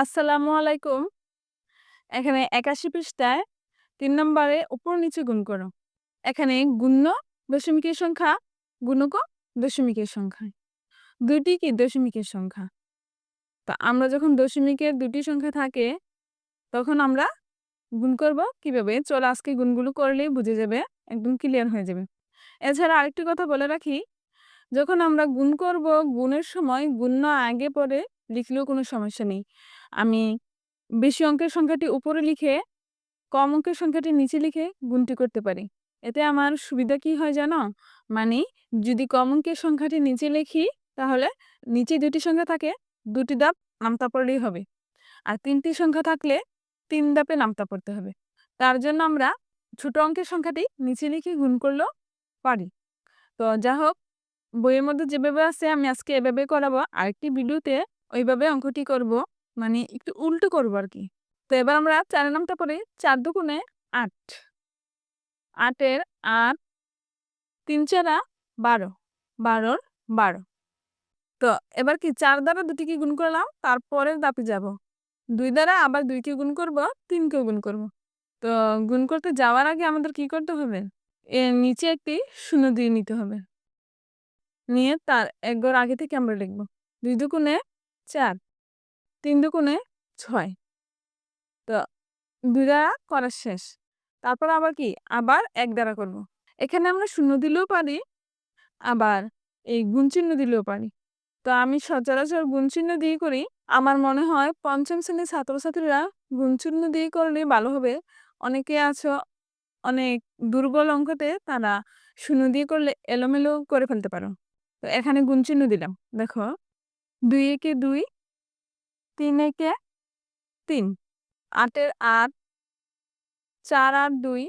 আসসালামু আলাইকুম। এখানে ৮১ পৃষ্ঠায় তিন নম্বরে উপর-নিচে গুণ করো। এখানে গুণ্য দশমিকের সংখ্যা, গুণক দশমিকের সংখ্যা। দুইটি কি দশমিকের সংখ্যা। তো আমরা যখন দশমিকের দুটি সংখ্যা থাকে তখন আমরা গুণ করব কীভাবে? চলো আজকে গুণগুলো করলেই বুঝে যাবে, একদম ক্লিয়ার হয়ে যাবে। এছাড়া আরেকটি কথা বলে রাখি, যখন আমরা গুণ করব গুণের সময় গুণ্য আগে পরে লিখলেও কোনো সমস্যা নেই। আমি বেশি অঙ্কের সংখ্যাটি উপরে লিখে, কম অঙ্কের সংখ্যাটি নিচে লিখে গুণটি করতে পারি। এতে আমার সুবিধা কি হয় জানো? মানে যদি কম অঙ্কের সংখ্যাটি নিচে লিখি, তাহলে নিচে দুটি সংখ্যা থাকে, দুটি দাপ নামতা পড়লেই হবে। আর তিনটি সংখ্যা থাকলে তিন দাপে নামতা পড়তে হবে। তার জন্য আমরা ছোট অঙ্কের সংখ্যাটি নিচে লিখে গুণ করলেও পারি। তো যা হোক বইয়ের মধ্যে যেভাবে আছে আমি আজকে এভাবে করাবো আরেকটি ভিডিওতে ওইভাবে অঙ্কটি করব। মানে একটু উল্টো করব আর কি তো এবার আমরা চারের নামটা পড়ি চার দুগুণে আট। আটের আট তিন চারা বারো। বারোর বারো। তো এবার কি চার দ্বারা দুটিকে গুণ করলাম, তারপরের দাপে যাব। দুই দ্বারা আবার দুইকে গুণ করব, তিনকেও গুণ করব। তো গুণ করতে যাওয়ার আগে আমাদের কি করতে হবে? এর নিচে একটি শূন্য দিয়ে নিতে হবে। নিয়ে তার এক আগে থেকে আমরা লিখব। দুই দুগুণে চার, তিন দুগুণে ছয়। তো দুই দ্বারা করা শেষ। তারপর আবার কি? আবার এক দ্বারা করব। এখানে আমরা শূন্য দিলেও পারি, আবার এই গুণ চিহ্ন দিলেও পারি। তো আমি সচরাচর গুণ চিহ্ন দিয়ে করি। আমার মনে হয় পঞ্চম শ্রেণির ছাত্রছাত্রীরা গুণ চিহ্ন দিয়ে করলে ভালো হবে। অনেকে আছো, অনেক দুর্বল অঙ্কতে তারা শূন্য দিয়ে করলে এলোমেলো করে ফেলতে পারো। তো এখানে গুণ চিহ্ন দিলাম। দেখো দুই একে দুই, তিন একে তিন। আটের আট, চার আট দুই,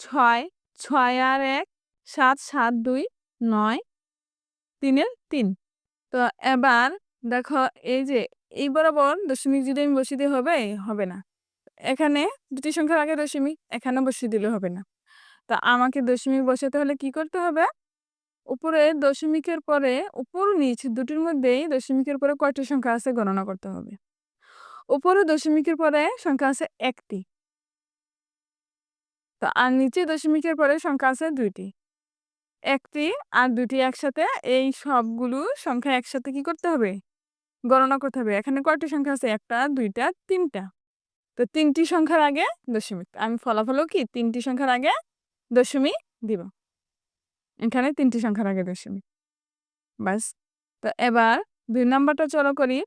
ছয় ছয় আর এক, সাত সাত দুই, নয়, তিনের তিন। তো এবার দেখো এই যে, এই বরাবর দশমিক যদি আমি বসিয়ে দিয়ে হবে? হবে না। এখানে দুটি সংখ্যার আগে দশমিক এখানে বসিয়ে দিলে হবে না। তা আমাকে দশমিক বসাতে হলে কি করতে হবে? উপরে দশমিকের পরে, উপর নিচ দুটির মধ্যেই দশমিকের পরে কয়টি সংখ্যা আছে গণনা করতে হবে? উপরে দশমিকের পরে সংখ্যা আছে একটি। তো, আর নিচে দশমিকের পরে সংখ্যা আছে দুইটি। একটি আর দুটি একসাথে, এই সবগুলো সংখ্যা একসাথে কি করতে হবে? গণনা করতে হবে। এখানে কয়টি সংখ্যা আছে? একটা, দুইটা, তিনটা। তো, তিনটি সংখ্যার আগে দশমিক। আমি ফলাফলও কি? তিনটি সংখ্যার আগে দশমিক দিব। এখানে তিনটি সংখ্যার আগে দশমিক বাস। তো এবার দুই নম্বরটা চলো করি।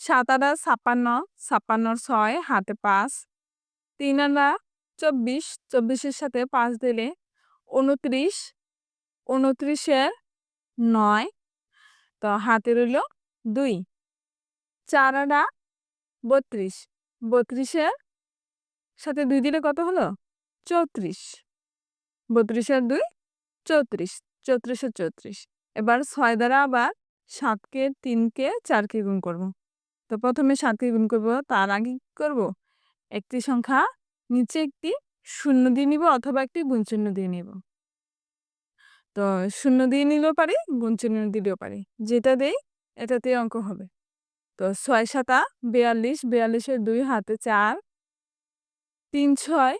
সাত আদা ছাপ্পান্ন ছাপ্পান্নর ছয়, হাতে পাঁচ। তিন আদা চব্বিশ, চব্বিশের সাথে পাঁচ দিলে উনত্রিশ, উনত্রিশের নয়। তো হাতে রইল দুই। চার আডা বত্রিশ, বত্রিশের সাথে দুই দিলে কত হলো? চৌত্রিশ। বত্রিশের দুই চৌত্রিশ চৌত্রিশের চৌত্রিশ। এবার ছয় দ্বারা আবার সাতকে, তিনকে, চারকে গুণ করব। তো প্রথমে সাতকে গুণ করব, তার আগে কী করব? একটি সংখ্যা নিচে একটি শূন্য দিয়ে নিব অথবা একটি গুণ চিহ্ন দিয়ে নিব। তো শূন্য দিয়ে নিলেও পারি, গুণ চিহ্ন দিলেও পারি। যেটা দেই এটাতে অঙ্ক হবে। তো ছয় সাতা, বিয়াল্লিশ, বিয়াল্লিশের দুই হাতে চার, তিন ছয়,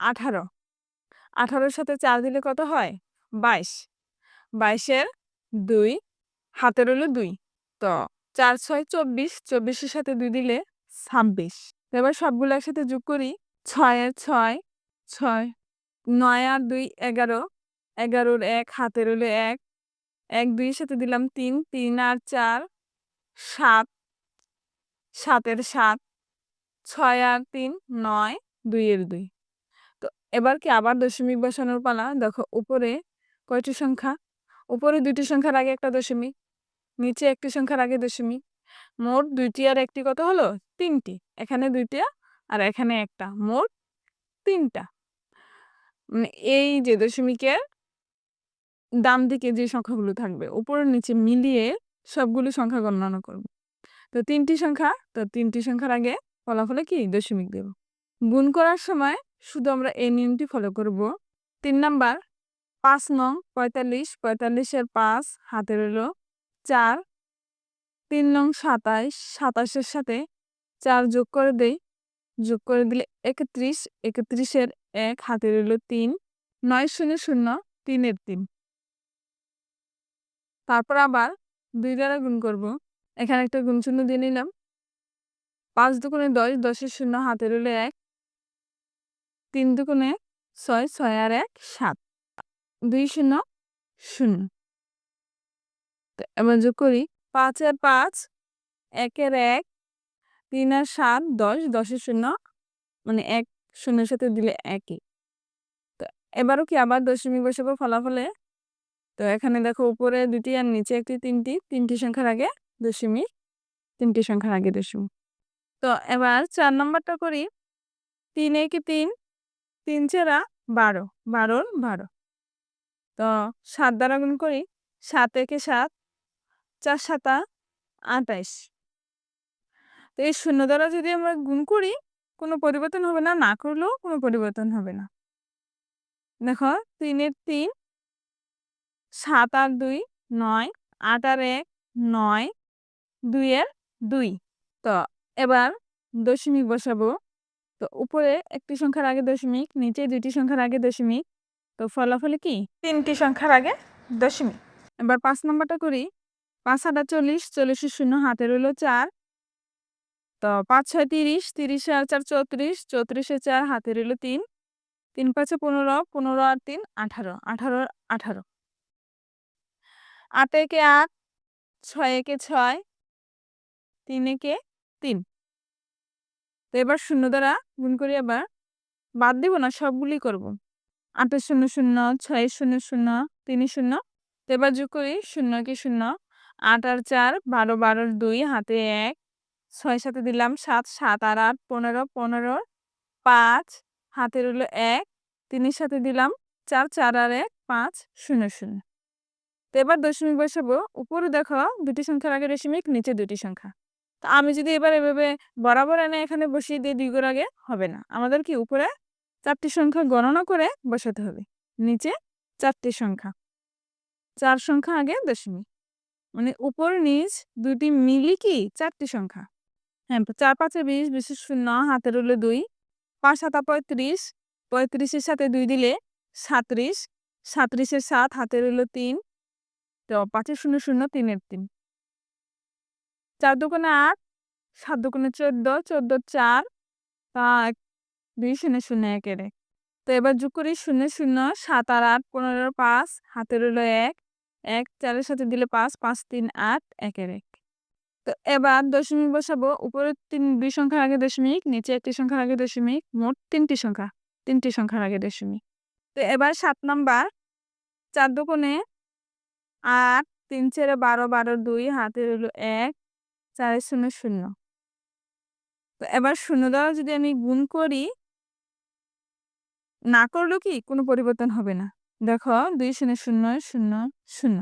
আঠারো। আঠারোর সাথে চার দিলে কত হয়? বাইশ। বাইশের দুই হাতে রইল দুই। তো চার, ছয়, চব্বিশ, চব্বিশের সাথে দুই দিলে ছাব্বিশ। এবার সবগুলো একসাথে যোগ করি, ছয়ের ছয় ছয়, নয় আর দুই, এগারো। এগারোর এক হাতে রইল এক। এক, দুইয়ের সাথে দিলাম তিন তিন আর চার, সাত। সাতের সাত, ছয় আর তিন, নয়, দুইয়ের দুই। তো এবার কি আবার দশমিক বসানোর পালা? দেখো, উপরে কয়টি সংখ্যা? উপরে দুইটি সংখ্যার আগে একটা দশমিক, নিচে একটি সংখ্যার আগে দশমিক। মোট দুইটি আর একটি কত হলো? তিনটি। এখানে দুইটা আর এখানে একটা। মোট তিনটা। মানে এই যে দশমিকের দাম দিকে যে সংখ্যাগুলো থাকবে উপরের নিচে মিলিয়ে সবগুলো সংখ্যা গণনা করব। তো তিনটি সংখ্যা, তো তিনটি সংখ্যার আগে ফলাফলে কি? দশমিক দেব। গুণ করার সময় শুধু আমরা এই নিয়মটি ফলো করব। তিন নাম্বার পাঁচ নং, পঁয়তাল্লিশ, পঁয়তাল্লিশের পাঁচ হাতে রইল চার। তিন নং, সাতাইশ, সাতাশের সাথে চার যোগ করে দেই, যোগ করে দিলে একত্রিশ, একত্রিশের এক হাতে রইল তিন, নয় শূন্য শূন্য, তিনের তিন। তারপর আবার দুই দ্বারা গুণ করব, এখানে একটা গুণ শূন্য দিয়ে নিলাম। পাঁচ দুগুণে দশ, দশের শূন্য হাতে রইল এক। তিন দুগুণে ছয় ছয় আর এক, সাত। দুই শূন্য শূন্য। এবার যোগ করি পাঁচ আর পাঁচ, একের এক, তিন আর সাত, দশ, দশের শূন্য মানে এক শূন্যের সাথে দিলে একই। তো এবারও কি আবার দশমিক বসাবো ফলাফলে? তো এখানে দেখো উপরে দুটি আর নিচে একটি তিনটি তিনটি সংখ্যার আগে দশমিক, তিনটি সংখ্যার আগে দশমিক। তো এবার চার নম্বরটা করি, তিন একে তিন তিন চেরা বারো, বারোর বারো। তো সাত দ্বারা গুণ করি সাত একে সাত, চার সাতা, আটাইশ। তো এই শূন্য দ্বারা যদি আমরা গুণ করি, কোনো পরিবর্তন হবে না না করলেও কোনো পরিবর্তন হবে না। দেখো, তিনের তিন, সাত আর দুই, নয়, আট আর এক, নয় দুইয়ের দুই। তো এবার দশমিক বসাবো। তো উপরে একটি সংখ্যার আগে দশমিক, নিচে দুইটি সংখ্যার আগে দশমিক তো ফলাফলে কি? তিনটি সংখ্যার আগে দশমিক। এবার পাঁচ নম্বরটা করি। পাঁচ হাটা চল্লিশ চল্লিশের শূন্য হাতে রইল চার। তো পাঁচ ছয় তিরিশ তিরিশে আর চার চৌত্রিশ চৌত্রিশে চার হাতে রইল তিন। তিন পাঁচে পনেরো পনেরো আর তিন আঠারো আঠারো আঠারো। আট একে আট ছয় একে ছয় তিন একে তিন। তো এবার শূন্য দ্বারা গুণ করি আবার বাদ দিব না সবগুলি করব। আটের শূন্য শূন্য, ছয় শূন্য শূন্য, তিন শূন্য তো এবার যোগ করি, শূন্য কি শূন্য, আট আর চার, বারো বারোর দুই, হাতে এক, ছয় সাথে দিলাম সাত সাত আর আট, পনেরো পনেরো, পাঁচ হাতে রইল এক, তিনের সাথে দিলাম চার চার আর এক, পাঁচ শূন্য শূন্য। তো এবার দশমিক বসাবো, উপরে দেখো দুটি সংখ্যার আগে দশমিক, নিচে দুটি সংখ্যা। তো আমি যদি এবার এভাবে বরাবর এনে এখানে বসিয়ে দিই দুই আগে হবে না। আমাদের কি উপরে চারটি সংখ্যা গণনা করে বসাতে হবে। নিচে চারটি সংখ্যা। চার সংখ্যা আগে দশমিক। মানে উপর নিচ দুটি মিলি কি চারটি সংখ্যা। হ্যাঁ চার পাঁচে বিশ বিশেষ শূন্য হাতে রইল দুই। পাঁচ সাতা পঁয়ত্রিশ পঁয়ত্রিশের সাথে দুই দিলে সাঁত্রিশ সাঁত্রিশের সাত হাতে রইল তিন। তো পাঁচের শূন্য শূন্য তিনের তিন। চার দোকানে আট, সাত দোকানে চোদ্দ চোদ্দ চার তা দুই শূন্য শূন্য একের এক। তো এবার যোগ করি শূন্য শূন্য, সাত আর আট, পনেরো পাঁচ হাতে রইল এক এক চারের সাথে দিলে পাঁচ পাঁচ তিন আট, একের এক। তো এবার দশমিক বসাবো উপরে তিন দুই সংখ্যার আগে দশমিক নিচে একটি সংখ্যার আগে দশমিক, মোট তিনটি সংখ্যা, তিনটি সংখ্যার আগে দশমিক। তো এবার সাত নাম্বার, চার দোকানে আট, তিন চেরে বারো বারো দুই হাতে রইল এক, চারের শূন্য শূন্য। তো এবার শূন্য দ্বারা যদি আমি গুণ করি না করলেও কি কোনো পরিবর্তন হবে না? দেখো, দুই শূন্য শূন্য শূন্য শূন্য।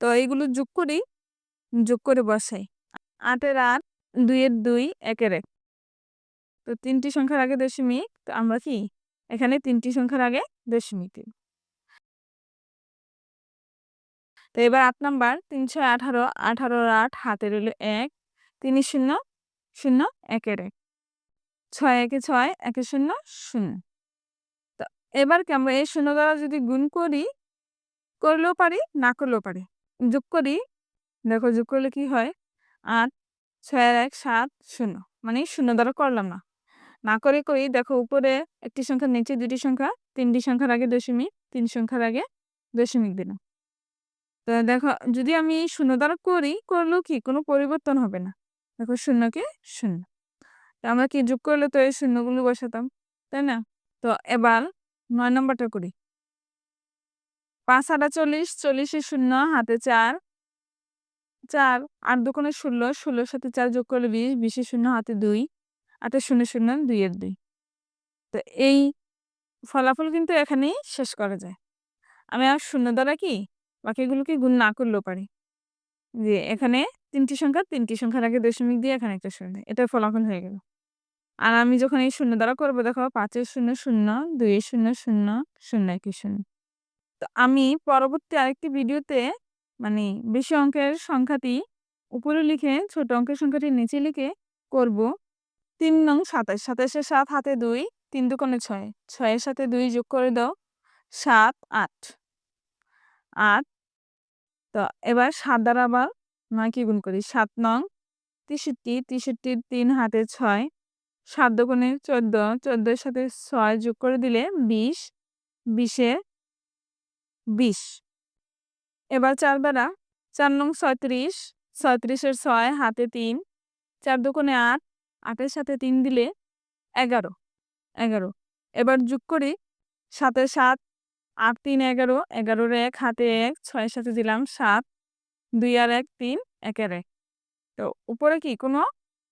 তো এইগুলো যোগ করি, যোগ করে বসাই। আটের আট, দুইয়ের দুই, একের এক। তো তিনটি সংখ্যার আগে দশমিক, তো আমরা কি? এখানে তিনটি সংখ্যার আগে দশমিক তো এবার আট নাম্বার, তিনশো আঠারো, আঠারোর আট হাতে রইল এক, তিন শূন্য শূন্য, একের এক। ছয় একে ছয়, একে শূন্য শূন্য। এবার কি আমরা এই শূন্য দ্বারা যদি গুণ করি, করলেও পারি, না করলেও পারি? যোগ করি, দেখো যোগ করলে কি হয়? আট ছয় এক, সাত, শূন্য। মানে শূন্য দ্বারা করলাম না। না করে করি, দেখো উপরে একটি সংখ্যার নিচে দুটি সংখ্যা, তিনটি সংখ্যার আগে দশমিক, তিন সংখ্যার আগে দশমিক দিলাম। তো দেখো, যদি আমি শূন্য দ্বারা করি, করলেও কি? কোনো পরিবর্তন হবে না। দেখো শূন্যকে শূন্য। আমরা কি যোগ করলে তো এই শূন্যগুলো বসাতাম, তাই না? তো এবার নয় নম্বরটা করি। পাঁচ আটা, চল্লিশ, চল্লিশে শূন্য, হাতে চার। চার, আট দোকানে ষোলো, ষোলোর সাথে চার যোগ করলে বিশ, বিশে শূন্য, হাতে দুই আটে শূন্য শূন্য দুইয়ের দুই। তো এই ফলাফল কিন্তু এখানেই শেষ করা যায়। আমি আর শূন্য দ্বারা কি বাকিগুলোকে গুণ না করলেও পারি। যে এখানে তিনটি সংখ্যা, তিনটি সংখ্যার আগে দশমিক দিয়ে এখানে একটা শূন্য। এটার ফলাফল হয়ে গেল। আর আমি যখন এই শূন্য দ্বারা করব, দেখো পাঁচের শূন্য শূন্য দুই শূন্য শূন্য শূন্য একই শূন্য। তো আমি পরবর্তী আরেকটি ভিডিওতে মানে বেশি অঙ্কের সংখ্যাটি উপরে লিখে, ছোট অঙ্কের সংখ্যাটি নিচে লিখে করব। তিন নং সাতাশ সাতাশের সাত, হাতে দুই, তিন দুকোণে ছয়, ছয়ের সাথে দুই যোগ করে দাও, সাত, আট। আট, তো এবার সাত দ্বারা আবার নয় কি গুণ করি? সাত নং, তেষট্টি, তেষট্টির তিন হাতে ছয় সাত দুগুণে চোদ্দ চোদ্দোর সাথে ছয় যোগ করে দিলে বিশ, বিশে বিশ। এবার চার বেড়া, চার নং ছয়ত্রিশ ছয়ত্রিশের ছয় হাতে তিন, চার দুগুণে আট আটের সাথে তিন দিলে এগারো এগারো। এবার যোগ করি সাতের সাত, আট তিন এগারো এগারোর এক, হাতে এক ছয়ের সাথে দিলাম সাত, দুই আর এক তিন, একের এক। তো উপরে কি কোনো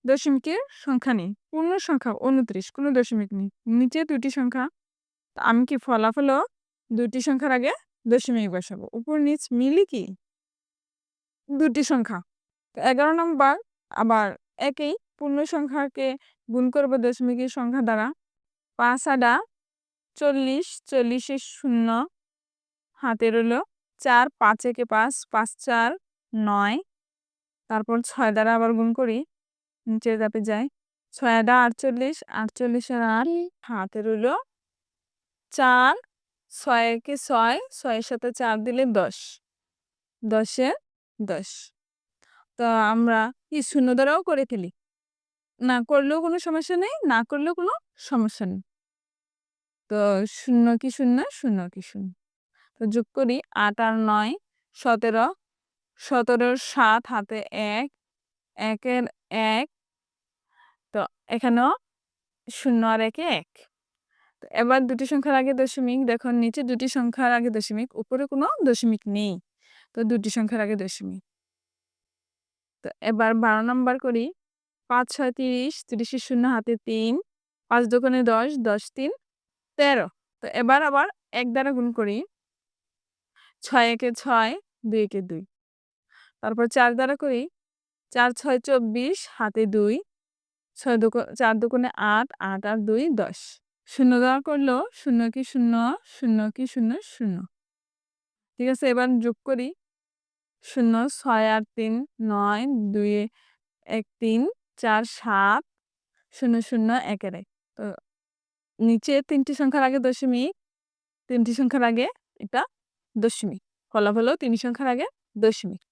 দশমিকের সংখ্যা নেই। পূর্ণ সংখ্যা উনত্রিশ, কোনো দশমিক নেই। নিচে দুটি সংখ্যা আমি কি ফলাফলও দুটি সংখ্যার আগে দশমিক বসাবো? উপর নিচ মিলি কি? দুটি সংখ্যা। তো এগারো নম্বর, আবার একই পূর্ণ সংখ্যাকে গুণ করব দশমিকের সংখ্যা দ্বারা। পাঁচ আডা চল্লিশ, চল্লিশে শূন্য হাতে রইল চার পাঁচ একে পাঁচ পাঁচ চার, নয়। তারপর ছয় দ্বারা আবার গুণ করি নিচের ধাপে যাই। ছয় আডা আটচল্লিশ আটচল্লিশের আট হাতে রইল চার ছয় একে ছয় ছয়ের সাথে চার দিলে দশ দশে দশ। তো আমরা কি শূন্য দ্বারাও করে ফেলি? না করলেও কোনো সমস্যা নেই না করলেও কোনো সমস্যা নেই। তো শূন্য কি শূন্য শূন্য কি শূন্য। তো যোগ করি আট আর নয় সতেরো সতেরোর সাত হাতে এক একের এক, তো এখানেও শূন্য আর একে এক। তো এবার দুটি সংখ্যার আগে দশমিক, দেখো নিচে দুটি সংখ্যার আগে দশমিক, উপরে কোনো দশমিক নেই, তো দুটি সংখ্যার আগে দশমিক। তো এবার বারো নম্বর করি, পাঁচ, ছয়, তিরিশ তিরিশের শূন্য, হাতে তিন, পাঁচ দোকানে দশ দশ তিন, তেরো। তো এবার আবার এক দ্বারা গুণ করি, ছয় একে ছয়, দুই একে দুই। তারপর চার দ্বারা করি চার ছয় চব্বিশ, হাতে দুই, ছয় দোক, চার দোকানে আট আট আর দুই, দশ। শূন্য দ্বারা করল, শূন্য কি শূন্য শূন্য কি শূন্য শূন্য। ঠিক আছে, এবার যোগ করি। শূন্য, ছয় আট তিন, নয়, দুই, এক, তিন, চার, সাত, শূন্য শূন্য, একের এক। তো নিচে তিনটি সংখ্যার আগে দশমিক, তিনটি সংখ্যার আগে এটা দশমিক। ফলাফলও তিনটি সংখ্যার আগে দশমিক।